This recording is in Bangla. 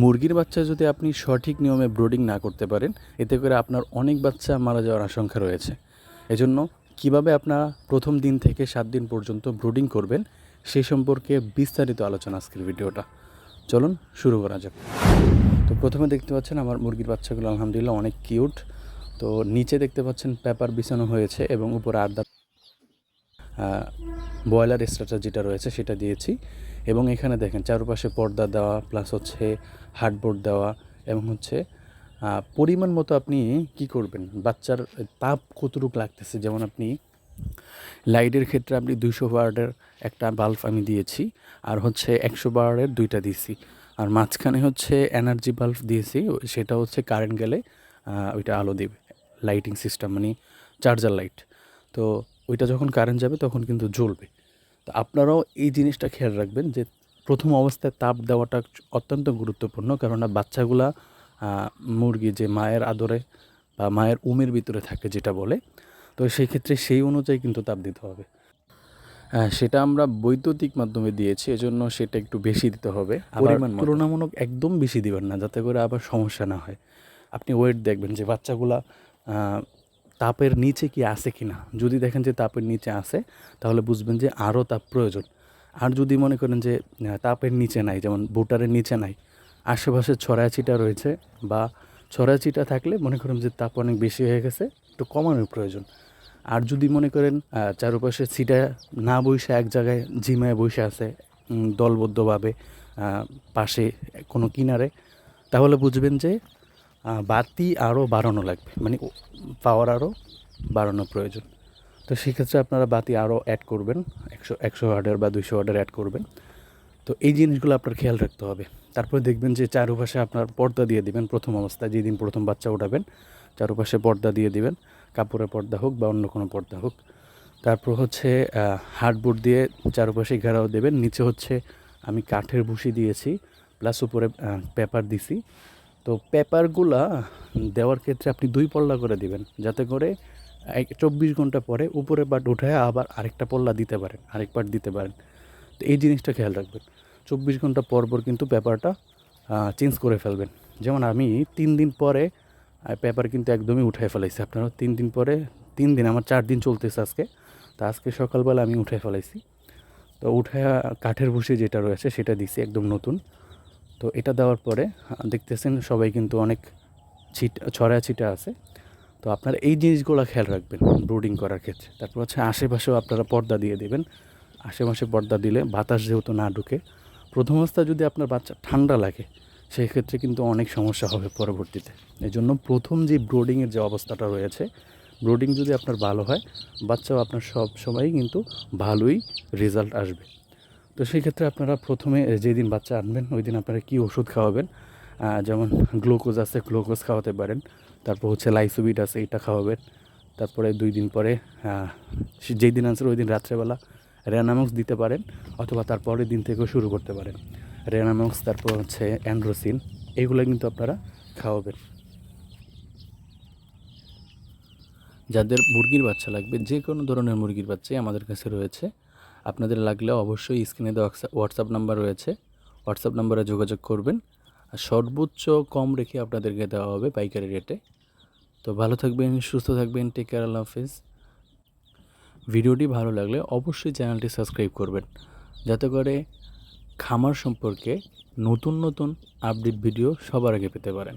মুরগির বাচ্চা যদি আপনি সঠিক নিয়মে ব্রোডিং না করতে পারেন, এতে করে আপনার অনেক বাচ্চা মারা যাওয়ার আশঙ্কা রয়েছে। এজন্য কীভাবে আপনারা প্রথম দিন থেকে সাত দিন পর্যন্ত ব্রোডিং করবেন সেই সম্পর্কে বিস্তারিত আলোচনা আজকের ভিডিওটা। চলুন শুরু করা যাক। তো প্রথমে দেখতে পাচ্ছেন আমার মুরগির বাচ্চাগুলো আলহামদুলিল্লাহ অনেক কিউট। তো নিচে দেখতে পাচ্ছেন পেপার বিছানো হয়েছে এবং উপরে আড্ডা ব্রয়লার স্ট্রাকচার যেটা রয়েছে সেটা দিয়েছি। এবং এখানে দেখেন চারপাশে পর্দা দেওয়া প্লাস হচ্ছে হার্ডবোর্ড দেওয়া এবং হচ্ছে পরিমাণ মতো আপনি কি করবেন? বাচ্চার তাপ কতটুকু লাগতেছে? যেমন আপনি লাইটের ক্ষেত্রে আপনি দুইশো ওয়ার্ডের একটা বাল্ব আমি দিয়েছি, আর হচ্ছে একশো ওয়ার্ডের দুইটা দিয়েছি। আর মাঝখানে হচ্ছে এনার্জি বাল্ব দিয়েছি, সেটা হচ্ছে কারেন্ট গেলে ওইটা আলো দেবে লাইটিং সিস্টেম মানে চার্জার লাইট তো ওইটা যখন কারেন্ট যাবে তখন কিন্তু জ্বলবে। তো আপনারাও এই জিনিসটা খেয়াল রাখবেন যে প্রথম অবস্থায় তাপ দেওয়াটা অত্যন্ত গুরুত্বপূর্ণ। কেননা বাচ্চাগুলা মুরগি যে মায়ের আদরে বা মায়ের উমের ভিতরে থাকে যেটা বলে তো সেই ক্ষেত্রে সেই অনুযায়ী কিন্তু তাপ দিতে হবে। হ্যাঁ সেটা আমরা বৈদ্যুতিক মাধ্যমে দিয়েছি এজন্য সেটা একটু বেশি দিতে হবে। পরিমাণ তুলনামূলক একদম বেশি দিবেন না যাতে করে আবার সমস্যা না হয়। আপনি ওয়েট দেখবেন যে বাচ্চাগুলা তাপের নিচে কি আছে কি না যদি দেখেন যে তাপের নিচে আছে, তাহলে বুঝবেন যে আরও তাপ প্রয়োজন। আর যদি মনে করেন যে তাপের নিচে নাই, যেমন বুটারের নিচে নাই, আশেপাশে ছড়াছিটা রয়েছে বা ছড়াছিটা থাকলে মনে করেন যে তাপ অনেক বেশি হয়ে গেছে, একটু কমানোর প্রয়োজন। আর যদি মনে করেন চারপাশে সিটা না বসে এক জায়গায় জিমায় বসে আছে দলবদ্ধভাবে পাশে কোনো কিনারে, তাহলে বুঝবেন যে বাতি আরও বাড়ানো লাগবে। মানে পাওয়ার আরও বাড়ানো প্রয়োজন। তো সেক্ষেত্রে আপনারা বাতি আরও অ্যাড করবেন। একশো একশো ওয়ার্ডের বা দুইশো ওয়ার্ডের অ্যাড করবেন। তো এই জিনিসগুলো আপনার খেয়াল রাখতে হবে। তারপর দেখবেন যে চারুপাশে আপনার পর্দা দিয়ে দিবেন প্রথম অবস্থায়। যেদিন প্রথম বাচ্চা উঠাবেন, চারপাশে পর্দা দিয়ে দিবেন। কাপড়ের পর্দা হোক বা অন্য কোনো পর্দা হোক। তারপর হচ্ছে হার্ডবোর্ড দিয়ে চারপাশে ঘেরাও দেবেন। নিচে হচ্ছে, আমি কাঠের ভুসি দিয়েছি প্লাস উপরে পেপার দিছি। তো পেপারগুলা দেওয়ার ক্ষেত্রে আপনি দুই পল্লা করে দিবেন, যাতে করে চব্বিশ ঘণ্টা পরে উপরে পাট উঠায় আবার আরেকটা পল্লা দিতে পারেন, আরেক পাট দিতে পারেন। তো এই জিনিসটা খেয়াল রাখবেন। চব্বিশ ঘণ্টা পর পর কিন্তু পেপারটা চেঞ্জ করে ফেলবেন। যেমন আমি তিন দিন পরে পেপার কিন্তু একদমই উঠায় ফেলাইছি। আপনারা তিন দিন পরে, তিন দিন, আমার চার দিন চলতেছে আজকে। তো আজকে সকালবেলা আমি উঠে ফেলাইছি। তো উঠে কাঠের ভুসি যেটা রয়েছে সেটা দিছি, একদম নতুন। তো এটা দেওয়ার পরে দেখতেছেন সবাই কিন্তু অনেক ছিট ছড়া ছিটা আছে। তো আপনারা এই জিনিসগুলো খেয়াল রাখবেন ব্রুডিং করার ক্ষেত্রে। তারপর হচ্ছে আশেপাশেও আপনারা পর্দা দিয়ে দেবেন। আশেপাশে পর্দা দিলে বাতাস যেহেতু না ঢুকে, প্রথম অবস্থায় যদি আপনার বাচ্চা ঠান্ডা লাগে সেই ক্ষেত্রে কিন্তু অনেক সমস্যা হবে পরবর্তীতে। এই জন্য প্রথম যে ব্রোডিংয়ের যে অবস্থাটা রয়েছে ব্রোডিং যদি আপনার ভালো হয়, বাচ্চাও আপনার সব সময়ই কিন্তু ভালোই রেজাল্ট আসবে। তো সেই ক্ষেত্রে আপনারা প্রথমে যেদিন বাচ্চা আনবেন ওই দিন আপনারা কী ওষুধ খাওয়াবেন? যেমন গ্লুকোজ আছে, গ্লুকোজ খাওয়াতে পারেন। তারপর হচ্ছে লাইসোবিট আছে, এটা খাওয়াবেন। তারপরে দুই দিন পরে যেই দিন আনসার ওই দিন রাত্রেবেলা রেনামক্স দিতে পারেন, অথবা তার পরের দিন থেকেও শুরু করতে পারেন। রেনামক্স, তারপর হচ্ছে অ্যান্ড্রোসিন এইগুলো কিন্তু আপনারা খাওয়াবেন। যাদের মুরগির বাচ্চা লাগবে, যে কোনো ধরনের মুরগির বাচ্চাই আমাদের কাছে রয়েছে। আপনাদের লাগলে অবশ্যই স্ক্রিনে দেওয়া হোয়াটসঅ্যাপ নাম্বার রয়েছে। হোয়াটসঅ্যাপ নাম্বারে যোগাযোগ করবেন। আর সর্বোচ্চ কম রেখে আপনাদেরকে দেওয়া হবে পাইকারি রেটে। তো ভালো থাকবেন, সুস্থ থাকবেন টেক কেয়ার আল্লাহ হাফিজ। ভিডিওটি ভালো লাগলে অবশ্যই চ্যানেলটি সাবস্ক্রাইব করবেন। যাতে করে খামার সম্পর্কে নতুন নতুন আপডেট ভিডিও সবার আগে পেতে পারেন।